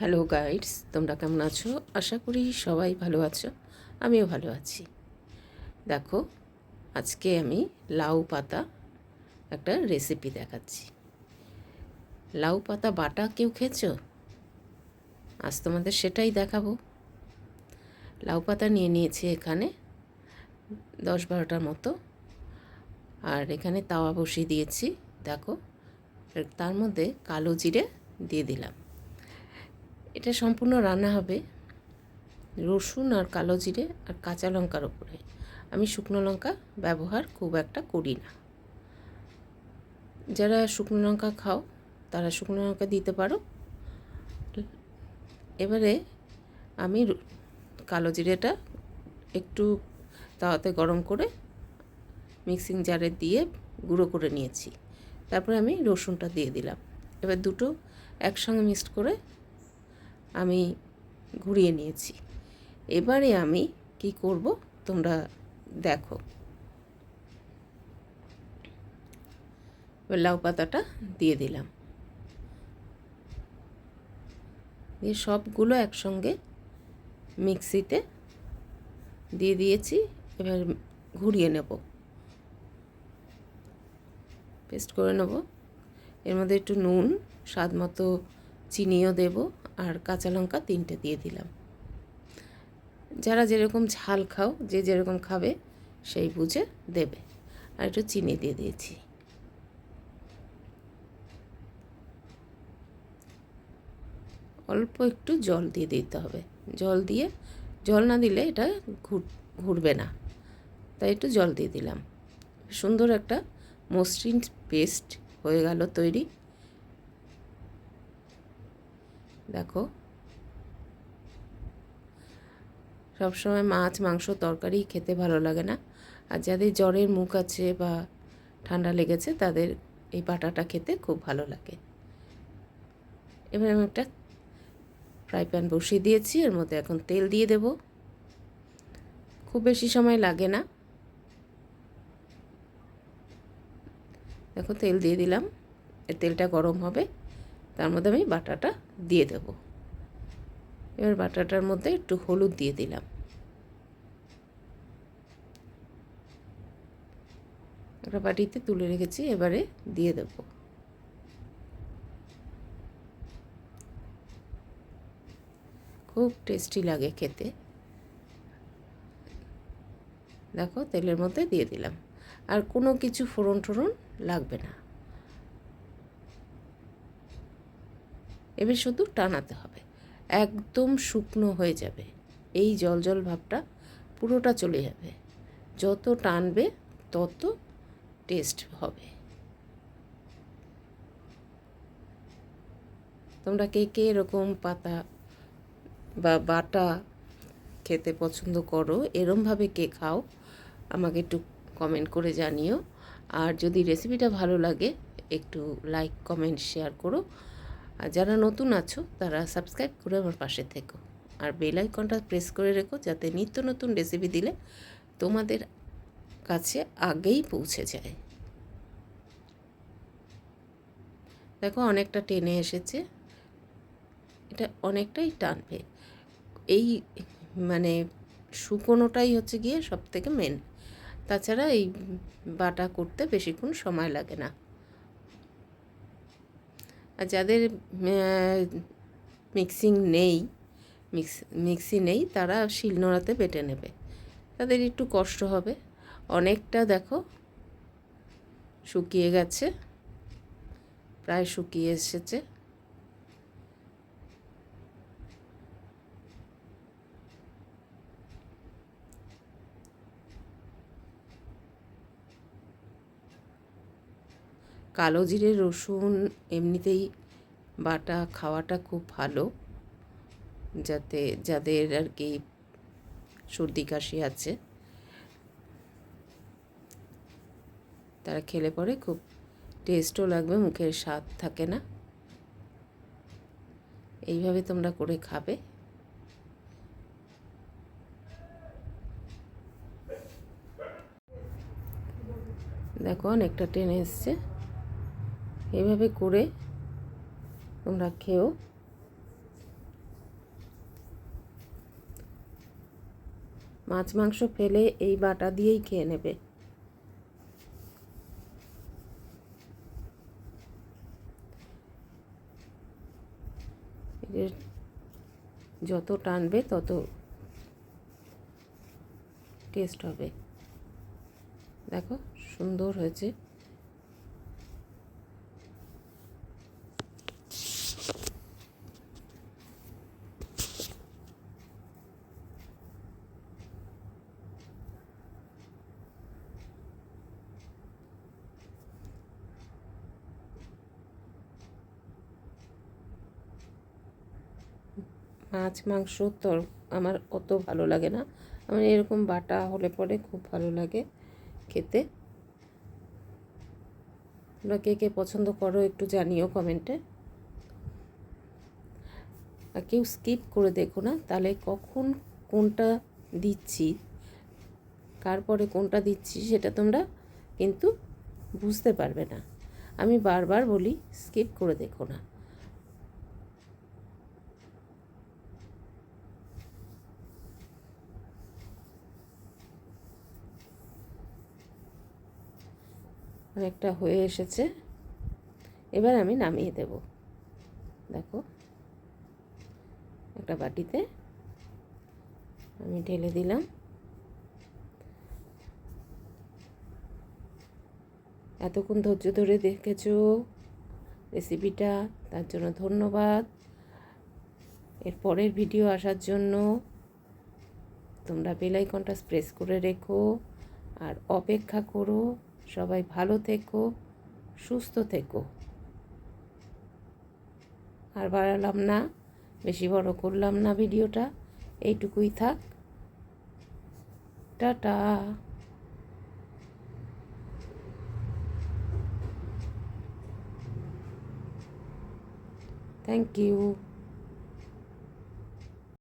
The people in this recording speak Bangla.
হ্যালো গাইডস, তোমরা কেমন আছো? আশা করি সবাই ভালো আছো, আমিও ভালো আছি। দেখো, আজকে আমি লাউ পাতা একটা রেসিপি দেখাচ্ছি। লাউ পাতা বাটা কেউ খেয়েছো? আজ তোমাদের সেটাই দেখাবো। লাউ পাতা নিয়ে নিয়েছি এখানে দশ বারোটার মতো। আর এখানে তাওয়া বসিয়ে দিয়েছি, দেখো তার মধ্যে কালো জিরে দিয়ে দিলাম। এটা সম্পূর্ণ রান্না হবে রসুন আর কালো জিরে আর কাঁচা লঙ্কার ওপরে আমি শুকনো লঙ্কা ব্যবহার খুব একটা করি না। যারা শুকনো লঙ্কা খাও, তারা শুকনো লঙ্কা দিতে পারো। এবারে আমি কালো জিরেটা একটু তাওয়াতে গরম করে মিক্সিং জারে দিয়ে গুঁড়ো করে নিয়েছি। তারপরে আমি রসুনটা দিয়ে দিলাম। এবার দুটো একসঙ্গে মিক্সড করে আমি ঘুরিয়ে নিয়েছি। এবারে আমি কি করব তোমরা দেখো। লাউ পাতাটা দিয়ে দিলাম। দিয়ে সবগুলো একসঙ্গে মিক্সিতে দিয়ে দিয়েছি, এবার ঘুরিয়ে নেব। পেস্ট করে নেব। এর মধ্যে একটু নুন স্বাদ মতো চিনিও দেব। আর কাঁচা লঙ্কা তিনটে দিয়ে দিলাম। যারা যেরকম ঝাল খাও, যে যেরকম খাবে, সেই বুঝে দেবে। আর একটু চিনি দিয়ে দিয়েছি। অল্প একটু জল দিয়ে দিতে হবে। জল দিয়ে, জল না দিলে এটা ঘুর, ঘুরবে না। তাই একটু জল দিয়ে দিলাম। সুন্দর একটা মসৃণ পেস্ট হয়ে গেল তৈরি। দেখো। সবসময় মাছ, মাংস, তরকারি খেতে ভালো লাগে না। আর যাদের জ্বরের মুখ আছে বা ঠান্ডা লেগেছে, তাদের এই বাটাটা খেতে খুব ভালো লাগে। এবার আমি একটা ফ্রাই প্যান বসিয়ে দিয়েছি, এর মধ্যে এখন তেল দিয়ে দেব। খুব বেশি সময় লাগে না। দেখো তেল দিয়ে দিলাম। এর তেলটা গরম হবে। তার মধ্যে আমি বাটাটা দিয়ে দেব। এবার বাটাটার মধ্যে একটু হলুদ দিয়ে দিলাম। একটা বাটিতে তুলে রেখেছি, এবারে দিয়ে দেব। খুব টেস্টি লাগে খেতে। দেখো, তেলের মধ্যে দিয়ে দিলাম। আর কোনো কিছু ফোড়ন টোড়ন লাগবে না। এবার শুধু টানাতে হবে। একদম শুকনো হয়ে যাবে। এই জল জল ভাবটা পুরোটা চলে যাবে। যত টানবে, তত টেস্ট হবে। তোমরা কে কে এরকম পাতা বা বাটা খেতে পছন্দ করো, এরমভাবে কে খাও, আমাকে একটু কমেন্ট করে জানিও। আর যদি রেসিপিটা ভালো লাগে, একটু লাইক কমেন্ট শেয়ার করো। আর যারা নতুন আছো, তারা সাবস্ক্রাইব করে আমার পাশে থেকো। আর বেল আইকনটা প্রেস করে রেখো, যাতে নিত্য নতুন রেসিপি দিলে তোমাদের কাছে আগেই পৌঁছে যায়। দেখো, অনেকটা টেনে এসেছে। এটা অনেকটাই টানবে। এই মানে শুকোনোটাই হচ্ছে গিয়ে সব থেকে মেন তাছাড়া এই বাটা করতে বেশিক্ষণ সময় লাগে না। আর যাদের মিক্সিং নেই মিক্স মিক্সি নেই, তারা শিলনোড়াতে বেটে নেবে। তাদের একটু কষ্ট হবে। অনেকটা দেখো শুকিয়ে গেছে, প্রায় শুকিয়ে এসেছে। কালো জিরে, রসুন, এমনিতেই বাটা খাওয়াটা খুব ভালো। যাতে, যাদের আর কি সর্দি কাশি আছে, তারা খেলে পরে খুব টেস্টও লাগবে, মুখের স্বাদ থাকে না। এইভাবে তোমরা করে খাবে। দেখো অনেকটা টেনে এসছে। এভাবে করে তোমরা খেও। মাছ মাংস ফেলে এই বাটা দিয়েই খেয়ে নেবে। যত টানবে তত টেস্ট হবে। দেখো, সুন্দর হয়েছে। মাছ, মাংস তর আমার অত ভালো লাগে না। আমার এরকম বাটা হলে পরে খুব ভালো লাগে খেতে। তোমরা কে কে পছন্দ করো একটু জানিও কমেন্টে। আর কেউ স্কিপ করে দেখো না, তাহলে কখন কোনটা দিচ্ছি, কার পরে কোনটা দিচ্ছি সেটা তোমরা কিন্তু বুঝতে পারবে না। আমি বারবার বলি, স্কিপ করে দেখো না। অনেকটা হয়ে এসেছে। এবার আমি নামিয়ে দেব। দেখো। একটা বাটিতে আমি ঢেলে দিলাম। এতক্ষণ ধৈর্য ধরে দেখেছ রেসিপিটা, তার জন্য ধন্যবাদ। এর পরের ভিডিও আসার জন্য তোমরা বেলাইকনটা প্রেস করে রেখো আর অপেক্ষা করো। সবাই ভালো থেকো, সুস্থ থেকো। আর বাড়ালাম না, বেশি বড় করলাম না ভিডিওটা, এইটুকুই থাক। টাটা। Thank you